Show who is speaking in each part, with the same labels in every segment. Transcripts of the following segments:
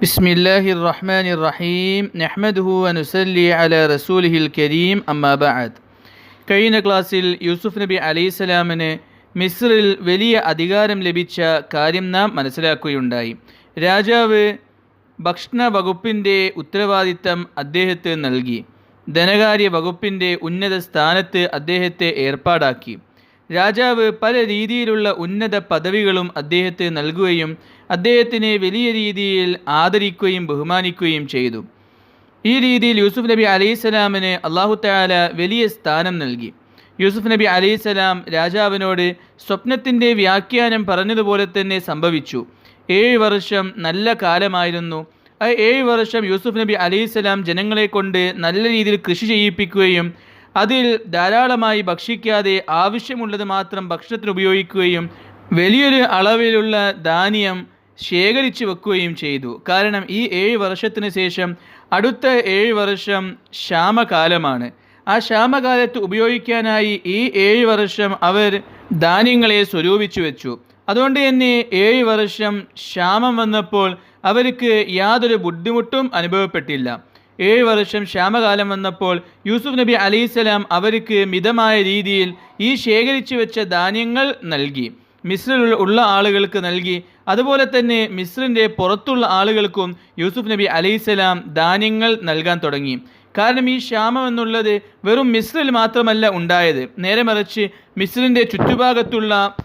Speaker 1: بسم الله الرحمن الرحيم نحمده ونسلي على رسوله الكريم أما بعد കഴിഞ്ഞ ക്ലാസ്സിൽ യൂസുഫ് നബി അലൈഹിസ്സലാമിന് മിസ്രിൽ വലിയ അധികാരം ലഭിച്ച കാര്യം നാം മനസ്സിലാക്കുകയുണ്ടായി രാജാവ് ഭക്ഷണ വകുപ്പിൻ്റെ ഉത്തരവാദിത്തം അദ്ദേഹത്തിന് നൽകി ധനകാര്യ വകുപ്പിൻ്റെ ഉന്നത സ്ഥാനത്ത് അദ്ദേഹത്തെ ഏർപ്പാടാക്കി രാജാവ് പല രീതിയിലുള്ള ഉന്നത പദവികളും അദ്ദേഹത്തെ നൽകുകയും അദ്ദേഹത്തിനെ വലിയ രീതിയിൽ ആദരിക്കുകയും ബഹുമാനിക്കുകയും ചെയ്തു. ഈ രീതിയിൽ യൂസുഫ് നബി അലൈഹിസ്സലാമിന് അള്ളാഹു താല വലിയ സ്ഥാനം നൽകി. യൂസുഫ് നബി അലൈഹിസ്സലാം രാജാവിനോട് സ്വപ്നത്തിന്റെ വ്യാഖ്യാനം പറഞ്ഞതുപോലെ തന്നെ സംഭവിച്ചു. ഏഴ് വർഷം നല്ല കാലമായിരുന്നു. ആ ഏഴ് വർഷം യൂസുഫ് നബി അലൈഹിസ്സലാം ജനങ്ങളെ കൊണ്ട് നല്ല രീതിയിൽ കൃഷി ചെയ്യിപ്പിക്കുകയും അതിൽ ധാരാളമായി ഭക്ഷിക്കാതെ ആവശ്യമുള്ളത് മാത്രം ഭക്ഷണത്തിന് ഉപയോഗിക്കുകയും വലിയൊരു അളവിലുള്ള ധാന്യം ശേഖരിച്ചു വെക്കുകയും ചെയ്തു. കാരണം ഈ ഏഴ് വർഷത്തിന് ശേഷം അടുത്ത ഏഴ് വർഷം ക്ഷാമകാലമാണ്. ആ ക്ഷാമകാലത്ത് ഉപയോഗിക്കാനായി ഈ ഏഴ് വർഷം അവർ ധാന്യങ്ങളെ സ്വരൂപിച്ചു വെച്ചു. അതുകൊണ്ട് തന്നെ ഏഴ് വർഷം ക്ഷാമം വന്നപ്പോൾ അവർക്ക് യാതൊരു ബുദ്ധിമുട്ടും അനുഭവപ്പെട്ടില്ല. ഏഴ് വർഷം ക്ഷാമകാലം വന്നപ്പോൾ യൂസുഫ് നബി അലൈഹിസ്സലാം അവർക്ക് മിതമായ രീതിയിൽ ഈ ശേഖരിച്ചു വെച്ച ധാന്യങ്ങൾ നൽകി. മിസ്രിൽ ഉള്ള ആളുകൾക്ക് നൽകി. അതുപോലെ തന്നെ മിസ്രിന്റെ പുറത്തുള്ള ആളുകൾക്കും യൂസുഫ് നബി അലൈഹിസ്സലാം ധാന്യങ്ങൾ നൽകാൻ തുടങ്ങി. കാരണം ഈ ക്ഷാമം എന്നുള്ളത് വെറും മിസ്രിൽ മാത്രമല്ല ഉണ്ടായത്. നേരെ മറിച്ച് മിസ്രിന്റെ ചുറ്റുഭാഗത്തുള്ള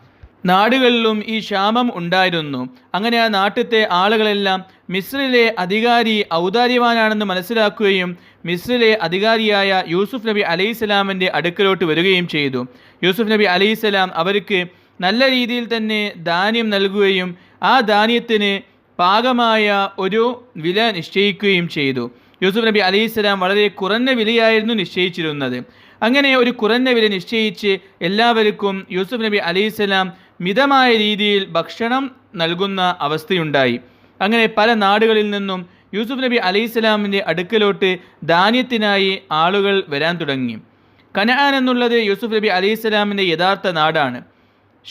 Speaker 1: നാടുകളിലും ഈ ക്ഷാമം ഉണ്ടായിരുന്നു. അങ്ങനെ ആ നാട്ടിലത്തെ ആളുകളെല്ലാം മിസ്രിലെ അധികാരി ഔദാര്യവാനാണെന്ന് മനസ്സിലാക്കുകയും മിസ്രിലെ അധികാരിയായ യൂസുഫ് നബി അലൈഹിസ്സലാമിന്റെ അടുക്കലോട്ട് വരികയും ചെയ്തു. യൂസുഫ് നബി അലൈഹിസ്സലാം അവർക്ക് നല്ല രീതിയിൽ തന്നെ ധാന്യം നൽകുകയും ആ ധാന്യത്തിന് പാകമായ ഒരു വില നിശ്ചയിക്കുകയും ചെയ്തു. യൂസുഫ് നബി അലൈഹിസ്സലാം വളരെ കുറഞ്ഞ വിലയായിരുന്നു നിശ്ചയിച്ചിരുന്നത്. അങ്ങനെ ഒരു കുറഞ്ഞ വില നിശ്ചയിച്ച് എല്ലാവർക്കും യൂസുഫ് നബി അലൈഹിസ്സലാം മിതമായ രീതിയിൽ ഭക്ഷണം നൽകുന്ന അവസ്ഥയുണ്ടായി. അങ്ങനെ പല നാടുകളിൽ നിന്നും യൂസുഫ് നബി അലൈഹിസ്ലാമിന്റെ അടുക്കലോട്ട് ധാന്യത്തിനായി ആളുകൾ വരാൻ തുടങ്ങി. കനആൻ എന്നുള്ളത് യൂസുഫ് നബി അലൈഹിസ്ലാമിന്റെ യഥാർത്ഥ നാടാണ്.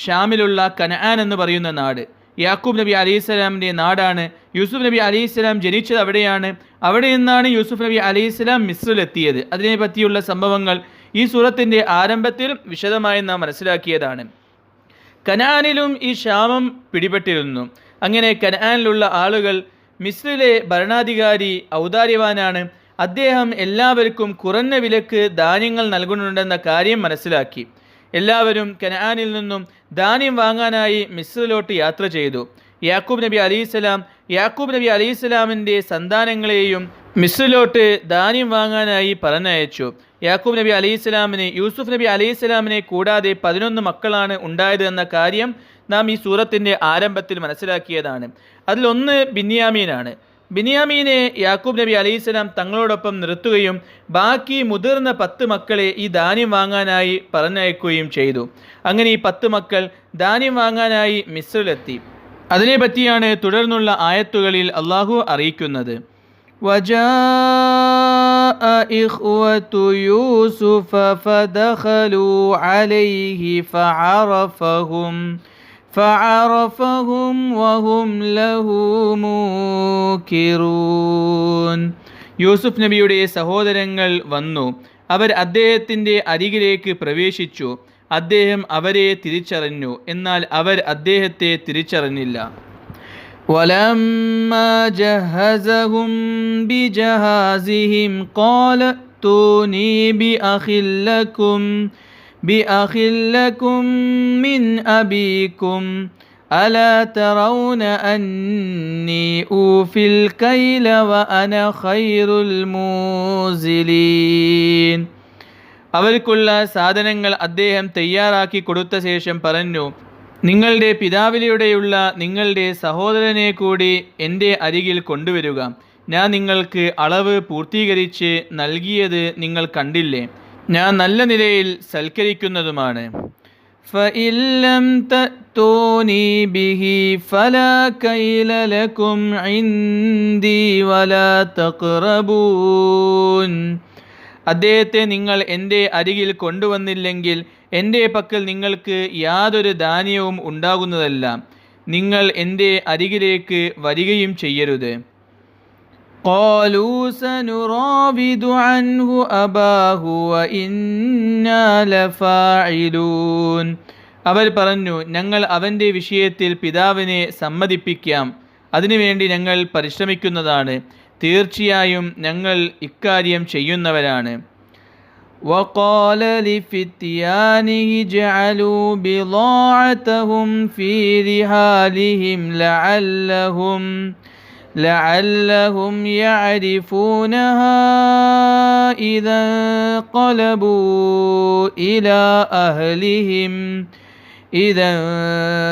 Speaker 1: ഷാമിലുള്ള കനആൻ എന്ന് പറയുന്ന നാട്. യാക്കൂബ് നബി അലൈഹിസ്സലാമിന്റെ നാടാണ്. യൂസുഫ് നബി അലൈഹിസ്സലാം ജനിച്ചത് അവിടെയാണ്. അവിടെ നിന്നാണ് യൂസുഫ് നബി അലൈഹിസ്സലാം മിസ്രിലെത്തിയത്. അതിനെ പറ്റിയുള്ള സംഭവങ്ങൾ ഈ സൂറത്തിന്റെ ആരംഭത്തിൽ വിശദമായി നാം മനസ്സിലാക്കിയതാണ്. കനാനിലും ഈ ക്ഷാമം പിടിപെട്ടിരുന്നു. അങ്ങനെ കനാനിലുള്ള ആളുകൾ മിസ്രിലെ ഭരണാധികാരി ഔദാര്യവാനാണ്. അദ്ദേഹം എല്ലാവർക്കും കുറഞ്ഞ വിലക്ക് ധാന്യങ്ങൾ നൽകുന്നുണ്ടെന്ന കാര്യം മനസ്സിലാക്കി. എല്ലാവരും കനാനിൽ നിന്നും ധാന്യം വാങ്ങാനായി മിസ്രിലോട്ട് യാത്ര ചെയ്തു. യാക്കൂബ് നബി അലൈഹിസ്സലാം യാക്കൂബ് നബി അലൈഹിസ്സലാമിന്റെ സന്താനങ്ങളെയും മിസ്രിലോട്ട് ധാന്യം വാങ്ങാനായി പറഞ്ഞയച്ചു. യാക്കൂബ് നബി അലൈഹിസ്സലാമിന് യൂസുഫ് നബി അലൈഹിസ്സലാമിനെ കൂടാതെ പതിനൊന്ന് മക്കളാണ് ഉണ്ടായത് എന്ന കാര്യം നാം ഈ സൂറത്തിന്റെ ആരംഭത്തിൽ മനസ്സിലാക്കിയതാണ്. അതിലൊന്ന് ബിന്യാമീനാണ്. ബിന്യാമീനെ യാക്കൂബ് നബി അലൈഹിസ്സലാം തങ്ങളോടൊപ്പം നിർത്തുകയും ബാക്കി മുതിർന്ന പത്ത് മക്കളെ ഈ ധാന്യം വാങ്ങാനായി പറഞ്ഞയക്കുകയും ചെയ്തു. അങ്ങനെ ഈ പത്ത് മക്കൾ ധാന്യം വാങ്ങാനായി മിസ്രിലെത്തി. അതിനെപ്പറ്റിയാണ് തുടർന്നുള്ള ആയത്തുകളിൽ അള്ളാഹു അറിയിക്കുന്നത്. وجاء إخوة يوسف فدخلوا عليه فعرفهم فعرفهم وهم له موكرون യൂസുഫ് നബിയുടെ സഹോദരങ്ങൾ വന്നു അവർ അദ്ദേഹത്തിൻ്റെ അരികിലേക്ക് പ്രവേശിച്ചു അദ്ദേഹം അവരെ തിരിച്ചറിഞ്ഞു എന്നാൽ അവർ അദ്ദേഹത്തെ തിരിച്ചറിഞ്ഞില്ല ولما جهزهم بجهازهم قال ائتوني بأخ لكم بأخ لكم من أبيكم ألا ترون أني أوفي الكيل وأنا خير الموزلين അവർക്കുള്ള സാധനങ്ങൾ അദ്ദേഹം തയ്യാറാക്കി കൊടുത്ത ശേഷം പറഞ്ഞു നിങ്ങളുടെ പിതാവിലൂടെയുള്ള നിങ്ങളുടെ സഹോദരനെ കൂടി എൻ്റെ അരികിൽ കൊണ്ടുവരിക ഞാൻ നിങ്ങൾക്ക് അളവ് പൂർത്തീകരിച്ച് നൽകിയത് നിങ്ങൾ കണ്ടില്ലേ ഞാൻ നല്ല നിലയിൽ സൽക്കരിക്കുന്നതുമാണ് فإن لم تأتوني به فلا كيل لكم عندي ولا تقربون അദ്ദേഹത്തെ നിങ്ങൾ എൻ്റെ അരികിൽ കൊണ്ടുവന്നില്ലെങ്കിൽ എൻ്റെ പക്കൽ നിങ്ങൾക്ക് യാതൊരു ധാന്യവും ഉണ്ടാകുന്നതല്ല നിങ്ങൾ എൻ്റെ അരികിലേക്ക് വരികയും ചെയ്യരുത് قالوا سنراود عنه أباه وإنا لفاعلون അവർ പറഞ്ഞു ഞങ്ങൾ അവൻ്റെ വിഷയത്തിൽ പിതാവിനെ സമ്മതിപ്പിക്കാം അതിനുവേണ്ടി ഞങ്ങൾ പരിശ്രമിക്കുന്നതാണ് തീർച്ചയായും ഞങ്ങൾ ഇക്കാര്യം ചെയ്യുന്നവരാണ് وقال لفتيانه اجعلوا بضاعتهم في رحالهم لعلهم لعلهم يعرفونها إذا انقلبوا إلى أهلهم إذا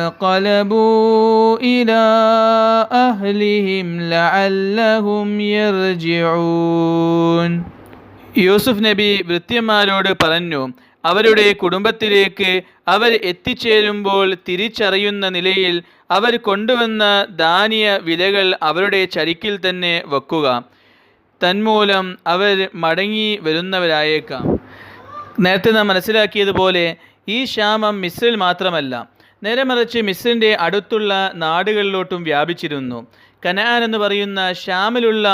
Speaker 1: انقلبوا إلى أهلهم لعلهم يرجعون. യൂസുഫ് നബി വൃത്യന്മാരോട് പറഞ്ഞു അവരുടെ കുടുംബത്തിലേക്ക് അവർ എത്തിച്ചേരുമ്പോൾ തിരിച്ചറിയുന്ന നിലയിൽ അവർ കൊണ്ടുവന്ന ധാന്യ വിലകൾ അവരുടെ ചരിക്കിൽ തന്നെ വെക്കുക തന്മൂലം അവർ മടങ്ങി വരുന്നവരായേക്കാം. നേരത്തെ നാം മനസ്സിലാക്കിയതുപോലെ ഈ ക്ഷാമം മിസ്രിൽ മാത്രമല്ല നേരെ മറിച്ച് മിസ്രിന്റെ അടുത്തുള്ള നാടുകളിലോട്ടും വ്യാപിച്ചിരുന്നു. കനാൻ എന്ന് പറയുന്ന ഷാമിലുള്ള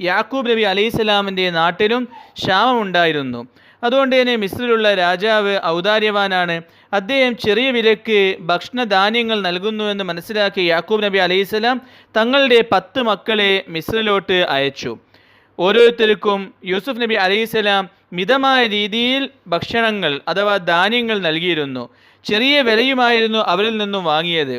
Speaker 1: യാക്കൂബ് നബി അലൈഹിസ്സലാമിന്റെ നാട്ടിലും ക്ഷാമമുണ്ടായിരുന്നു അതുകൊണ്ട് തന്നെ മിസ്രിലുള്ള രാജാവ് ഔദാര്യവാനാണ്. അദ്ദേഹം ചെറിയ വിലക്ക് ഭക്ഷണധാന്യങ്ങൾ നൽകുന്നുവെന്ന് മനസ്സിലാക്കിയ യാക്കൂബ് നബി അലൈഹിസ്സലാം തങ്ങളുടെ പത്ത് മക്കളെ മിസ്രിലോട്ട് അയച്ചു. ഓരോരുത്തർക്കും യൂസുഫ് നബി അലൈഹിസ്സലാം മിതമായ രീതിയിൽ ഭക്ഷണങ്ങൾ അഥവാ ധാന്യങ്ങൾ നൽകിയിരുന്നു. ചെറിയ വിലയുമായിരുന്നു അവരിൽ നിന്നും വാങ്ങിയത്.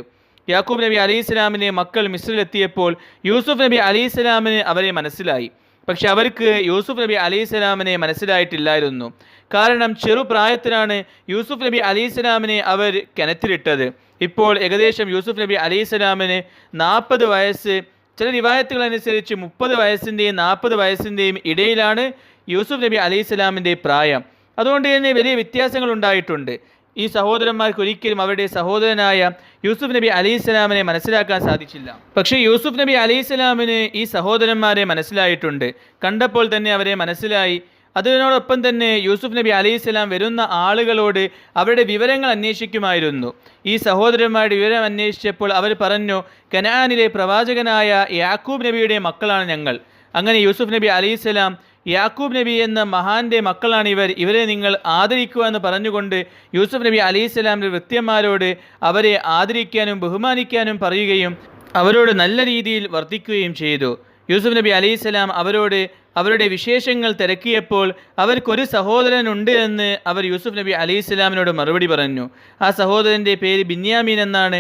Speaker 1: യാക്കൂബ് നബി അലൈഹി സ്വലാമിനെ മക്കൾ മിസ്രിലെത്തിയപ്പോൾ യൂസുഫ് നബി അലൈഹി ഇസ്ലാമിന് അവരെ മനസ്സിലായി. പക്ഷെ അവർക്ക് യൂസുഫ് നബി അലൈഹി സ്വലാമിനെ മനസ്സിലായിട്ടില്ലായിരുന്നു. കാരണം ചെറുപ്രായത്തിലാണ് യൂസുഫ് നബി അലൈഹി സ്വലാമിനെ അവർ കിണറ്റിലിട്ടത്. ഇപ്പോൾ ഏകദേശം യൂസുഫ് നബി അലൈഹി സ്വലാമിന് നാൽപ്പത് വയസ്സ്. ചില റിവായത്തുകൾ അനുസരിച്ച് മുപ്പത് വയസ്സിന്റെയും നാൽപ്പത് വയസ്സിന്റെയും ഇടയിലാണ് യൂസുഫ് നബി അലൈഹി സ്വലാമിന്റെ പ്രായം. അതുകൊണ്ട് തന്നെ വലിയ വ്യത്യാസങ്ങൾ ഉണ്ടായിട്ടുണ്ട് ഈ സഹോദരന്മാർക്ക് ഒരിക്കലും അവരുടെ സഹോദരനായ യൂസുഫ് നബി അലി ഇസ്ലാമിനെ മനസ്സിലാക്കാൻ സാധിച്ചില്ല. പക്ഷേ യൂസുഫ് നബി അലി ഇസ്ലാമിന് ഈ സഹോദരന്മാരെ മനസ്സിലായിട്ടുണ്ട്. കണ്ടപ്പോൾ തന്നെ അവരെ മനസ്സിലായി. അതിനോടൊപ്പം തന്നെ യൂസുഫ് നബി അലി ഇസ്ലാം വരുന്ന ആളുകളോട് അവരുടെ വിവരങ്ങൾ അന്വേഷിക്കുമായിരുന്നു. ഈ സഹോദരന്മാരുടെ വിവരം അന്വേഷിച്ചപ്പോൾ അവർ പറഞ്ഞു കനാനിലെ പ്രവാചകനായ യാക്കൂബ് നബിയുടെ മക്കളാണ് ഞങ്ങൾ. അങ്ങനെ യൂസുഫ് നബി അലൈഹി സ്വലാം യാക്കൂബ് നബി എന്ന മഹാന്റെ മക്കളാണ് ഇവർ. ഇവരെ നിങ്ങൾ ആദരിക്കുക എന്ന് പറഞ്ഞുകൊണ്ട് യൂസുഫ് നബി അലൈഹി സ്വലാമിന്റെ വൃത്യന്മാരോട് അവരെ ആദരിക്കാനും ബഹുമാനിക്കാനും പറയുകയും അവരോട് നല്ല രീതിയിൽ വർത്തിക്കുകയും ചെയ്തു. യൂസുഫ് നബി അലൈഹി സ്വലാം അവരോട് അവരുടെ വിശേഷങ്ങൾ തിരക്കിയപ്പോൾ അവർക്കൊരു സഹോദരനുണ്ട് എന്ന് അവർ യൂസുഫ് നബി അലൈഹി സ്വലാമിനോട് മറുപടി പറഞ്ഞു. ആ സഹോദരന്റെ പേര് ബിന്യാമീൻ എന്നാണ്.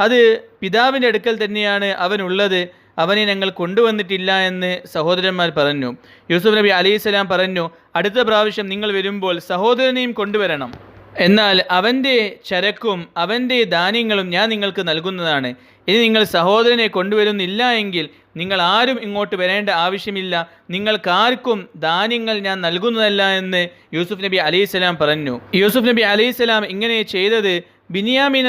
Speaker 1: അത് പിതാവിന്റെ അടുക്കൽ തന്നെയാണ് അവനുള്ളത് അവനെ ഞങ്ങൾ കൊണ്ടുവന്നിട്ടില്ല എന്ന് സഹോദരന്മാർ പറഞ്ഞു. യൂസുഫ് നബി അലൈഹി സ്വലാം പറഞ്ഞു അടുത്ത പ്രാവശ്യം നിങ്ങൾ വരുമ്പോൾ സഹോദരനെയും കൊണ്ടുവരണം. എന്നാൽ അവന്റെ ചരക്കും അവന്റെ ധാന്യങ്ങളും ഞാൻ നിങ്ങൾക്ക് നൽകുന്നതാണ്. ഇനി നിങ്ങൾ സഹോദരനെ കൊണ്ടുവരുന്നില്ല എങ്കിൽ നിങ്ങൾ ആരും ഇങ്ങോട്ട് വരേണ്ട ആവശ്യമില്ല. നിങ്ങൾക്കാർക്കും ധാന്യങ്ങൾ ഞാൻ നൽകുന്നതല്ല എന്ന് യൂസുഫ് നബി അലൈഹി സ്വലാം പറഞ്ഞു. യൂസുഫ് നബി അലൈഹി സ്വലാം ഇങ്ങനെ ചെയ്തത് ബിനിയാമിൻ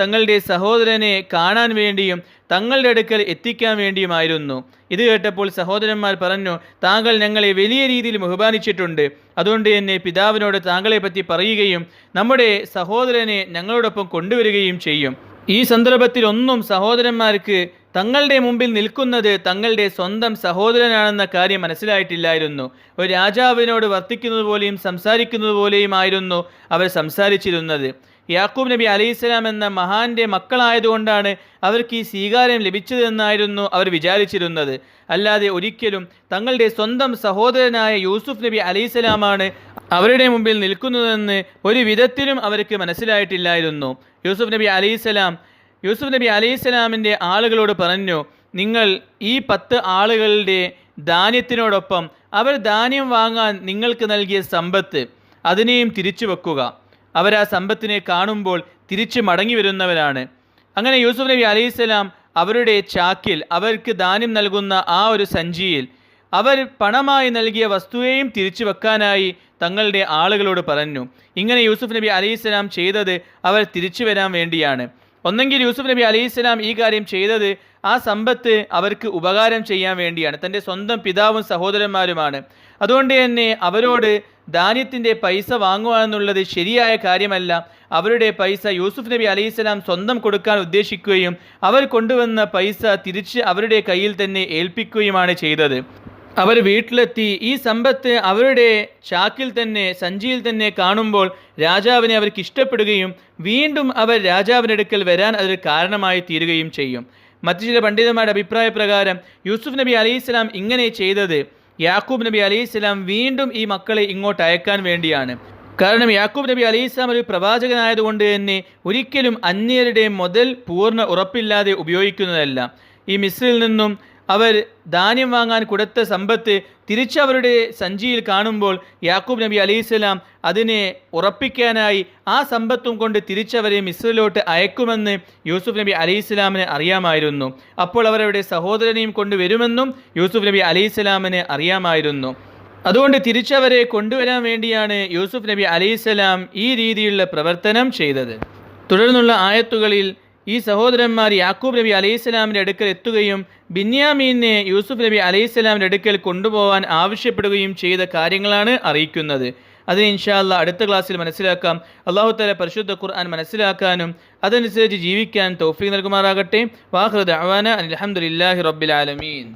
Speaker 1: തങ്ങളുടെ സഹോദരനെ കാണാൻ വേണ്ടിയും തങ്ങളുടെ അടുക്കൽ എത്തിക്കാൻ വേണ്ടിയുമായിരുന്നു. ഇത് കേട്ടപ്പോൾ സഹോദരന്മാർ പറഞ്ഞു താങ്കൾ ഞങ്ങളെ വലിയ രീതിയിൽ ബഹുമാനിച്ചിട്ടുണ്ട്. അതുകൊണ്ട് തന്നെ പിതാവിനോട് താങ്കളെ പറ്റി പറയുകയും നമ്മുടെ സഹോദരനെ ഞങ്ങളോടൊപ്പം കൊണ്ടുവരികയും ചെയ്യും. ഈ സന്ദർഭത്തിൽ ഒന്നും സഹോദരന്മാർക്ക് തങ്ങളുടെ മുമ്പിൽ നിൽക്കുന്നത് തങ്ങളുടെ സ്വന്തം സഹോദരനാണെന്ന കാര്യം മനസ്സിലായിട്ടില്ലായിരുന്നു. ഒരു രാജാവിനോട് വർത്തിക്കുന്നത് പോലെയും സംസാരിക്കുന്നത് പോലെയുമായിരുന്നു അവർ സംസാരിച്ചിരുന്നത്. യാക്കൂബ് നബി അലൈഹിസ്സലാം എന്ന മഹാന്റെ മക്കളായതുകൊണ്ടാണ് അവർക്ക് ഈ സ്വീകാരം ലഭിച്ചതെന്നായിരുന്നു അവർ വിചാരിച്ചിരുന്നത്. അല്ലാതെ ഒരിക്കലും തങ്ങളുടെ സ്വന്തം സഹോദരനായ യൂസുഫ് നബി അലൈഹിസ്സലാമാണ് അവരുടെ മുമ്പിൽ നിൽക്കുന്നതെന്ന് ഒരു വിധത്തിലും അവർക്ക് മനസ്സിലായിട്ടില്ലായിരുന്നു. യൂസുഫ് നബി അലൈഹിസ്സലാം യൂസുഫ് നബി അലൈഹിസ്സലാമിന്റെ ആളുകളോട് പറഞ്ഞു നിങ്ങൾ ഈ പത്ത് ആളുകളുടെ ധാന്യത്തിനോടൊപ്പം അവർ ധാന്യം വാങ്ങാൻ നിങ്ങൾക്ക് നൽകിയ സമ്പത്ത് അതിനെയും തിരിച്ചു വെക്കുക അവർ ആ സമ്പത്തിനെ കാണുമ്പോൾ തിരിച്ചു മടങ്ങി വരുന്നവരാണ്. അങ്ങനെ യൂസുഫ് നബി അലൈഹിസ്സലാം അവരുടെ ചാക്കിൽ അവർക്ക് ദാനം നൽകുന്ന ആ ഒരു സഞ്ചിയിൽ അവർ പണമായി നൽകിയ വസ്തുവേയും തിരിച്ചു വെക്കാനായി തങ്ങളുടെ ആളുകളോട് പറഞ്ഞു. ഇങ്ങനെ യൂസുഫ് നബി അലൈഹിസ്സലാം ചെയ്തത് അവർ തിരിച്ചു വരാൻ വേണ്ടിയാണ്. ഒന്നെങ്കിൽ യൂസുഫ് നബി അലൈഹി സ്വലാം ഈ കാര്യം ചെയ്തത് ആ സമ്പത്ത് അവർക്ക് ഉപകാരം ചെയ്യാൻ വേണ്ടിയാണ്. തന്റെ സ്വന്തം പിതാവും സഹോദരന്മാരുമാണ്. അതുകൊണ്ട് തന്നെ അവരോട് ധാന്യത്തിന്റെ പൈസ വാങ്ങുക എന്നുള്ളത് ശരിയായ കാര്യമല്ല. അവരുടെ പൈസ യൂസുഫ് നബി അലൈഹി സ്വലാം സ്വന്തം കൊടുക്കാൻ ഉദ്ദേശിക്കുകയും അവർ കൊണ്ടുവന്ന പൈസ തിരിച്ച് അവരുടെ കയ്യിൽ തന്നെ ഏൽപ്പിക്കുകയുമാണ് ചെയ്തത്. അവർ വീട്ടിലെത്തി ഈ സമ്പത്ത് അവരുടെ ചാക്കിൽ തന്നെ സഞ്ചിയിൽ തന്നെ കാണുമ്പോൾ രാജാവിനെ അവർക്ക് ഇഷ്ടപ്പെടുകയും വീണ്ടും അവർ രാജാവിന്റെ അടുക്കൽ വരാൻ അതൊരു കാരണമായി തീരുകയും ചെയ്യും. മറ്റു ചില പണ്ഡിതന്മാരുടെ അഭിപ്രായ പ്രകാരം യൂസുഫ് നബി അലൈഹി ഇസ്ലാം ഇങ്ങനെ ചെയ്തത്. യാക്കൂബ് നബി അലൈഹി ഇസ്ലാം വീണ്ടും ഈ മക്കളെ ഇങ്ങോട്ട് അയക്കാൻ വേണ്ടിയാണ്. കാരണം യാക്കൂബ് നബി അലൈഹി ഇസ്ലാം ഒരു പ്രവാചകനായതുകൊണ്ട് തന്നെ ഒരിക്കലും അന്യരുടെ മുതൽ പൂർണ ഉറപ്പില്ലാതെ ഉപയോഗിക്കുന്നതല്ല. ഈ മിസ്രിൽ നിന്നും അവർ ധാന്യം വാങ്ങാൻ കൊടുത്ത സമ്പത്ത് തിരിച്ചവരുടെ സഞ്ചിയിൽ കാണുമ്പോൾ യാക്കൂബ് നബി അലൈഹിസ്സലാം അതിനെ ഉറപ്പിക്കാനായി ആ സമ്പത്തും കൊണ്ട് തിരിച്ചവരെ മിസ്രിലോട്ട് അയക്കുമെന്ന് യൂസുഫ് നബി അലൈഹിസ്സലാമിന് അറിയാമായിരുന്നു. അപ്പോൾ അവരവരുടെ സഹോദരനെയും കൊണ്ടുവരുമെന്നും യൂസുഫ് നബി അലൈഹിസ്സലാമിന് അറിയാമായിരുന്നു. അതുകൊണ്ട് തിരിച്ചവരെ കൊണ്ടുവരാൻ വേണ്ടിയാണ് യൂസുഫ് നബി അലൈഹിസ്സലാം ഈ രീതിയിലുള്ള പ്രവർത്തനം ചെയ്തത്. തുടർന്നുള്ള ആയത്തുകളിൽ ഈ സഹോദരന്മാർ യാക്കൂബ് നബി അലൈഹിസ്ലാമിന്റെ അടുക്കൽ എത്തുകയും ബിന്യാമീനെ യൂസുഫ് നബി അലൈഹിസ്ലാമിന്റെ അടുക്കൽ കൊണ്ടുപോകാൻ ആവശ്യപ്പെടുകയും ചെയ്ത കാര്യങ്ങളാണ് അറിയിക്കുന്നത്. അതിന് ഇൻഷാല്ല അടുത്ത ക്ലാസ്സിൽ മനസ്സിലാക്കാം. അള്ളാഹു തല പരിശുദ്ധ ഖുർആൻ മനസ്സിലാക്കാനും അതനുസരിച്ച് ജീവിക്കാൻ തൗഫീഖ് നൽകുമാറാകട്ടെ. വാഹൃദ് അവാന അലഹമുല്ലാഹി റബ്ബിൽ ആലമീൻ.